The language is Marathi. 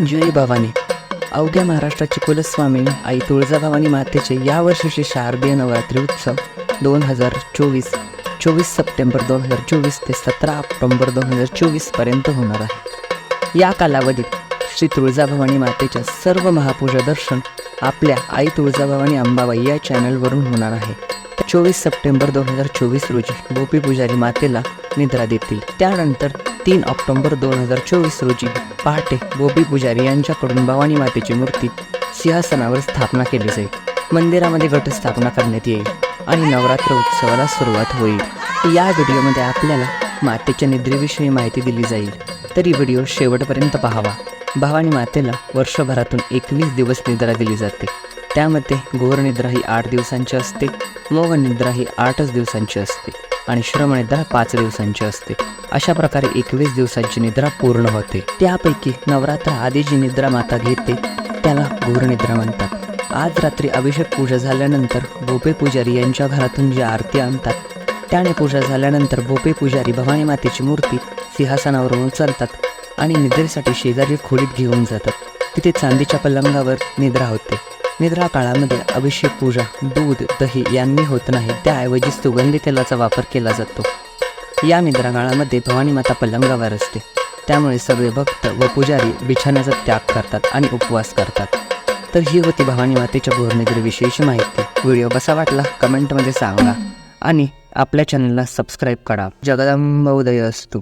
जय भवानी. अवघ्या महाराष्ट्राची कुलस्वामी आई तुळजाभवानी मातेचे यावर्षीचे शारदीय नवरात्री उत्सव दोन हजार चोवीस चोवीस सप्टेंबर दोन हजार चोवीस ते सतरा ऑक्टोंबर दोन हजार चोवीसपर्यंत होणार आहे. या कालावधीत श्री तुळजाभवानी मातेच्या सर्व महापूजा दर्शन आपल्या आई तुळजाभवानी अंबाबाई या चॅनलवरून होणार आहे. चोवीस सप्टेंबर दोन हजार चोवीस रोजी गोपी पुजारी मातेला निद्रा देतील. त्यानंतर तीन ऑक्टोंबर दोन हजार चोवीस रोजी पहाटे बोबी पुजारी यांच्याकडून भवानी मातेची मूर्ती सिंहासनावर स्थापना केली जाईल. मंदिरामध्ये घटस्थापना करण्यात येईल आणि नवरात्र उत्सवाला सुरुवात होईल. या व्हिडिओमध्ये आपल्याला मातेच्या निद्रेविषयी माहिती दिली जाईल. तरी व्हिडिओ शेवटपर्यंत पाहावा. भवानी मातेला वर्षभरातून एकवीस दिवस निद्रा दिली जाते. त्यामध्ये घोरनिद्रा ही आठ दिवसांची असते मोगनिद्रा ही आठच दिवसांची असते आणि श्रमनिद्रा पाच दिवसांची असते. अशा प्रकारे एकवीस दिवसांची निद्रा पूर्ण होते. त्यापैकी नवरात्र आधी जी निद्रा माता घेते त्याला घोरनिद्रा म्हणतात. आज रात्री अभिषेक पूजा झाल्यानंतर बोपे पुजारी यांच्या घरातून जी आरती आणतात त्याने पूजा झाल्यानंतर बोपे पुजारी भवानी मातेची मूर्ती सिंहासनावरून उचलतात आणि निद्रेसाठी शेजारी खोलीत घेऊन जातात. तिथे चांदीच्या पलंगावर निद्रा होते. निद्रा काळामध्ये अभिषेक पूजा दूध दही यांनी होत नाही त्याऐवजी सुगंधी तेलाचा वापर केला जातो. या निद्रा काळामध्ये भवानी माता पलंगावर असते. त्यामुळे सगळे भक्त व पुजारी बिछाण्याचा त्याग करतात आणि उपवास करतात. तर ही होती भवानी मातेच्या घोरनिद्रेविषयीची माहिती. व्हिडिओ कसा वाटला? कमेंटमध्ये सांगा. आणि आपल्या चॅनलला सबस्क्राईब करा. जगदंब उदय असतो.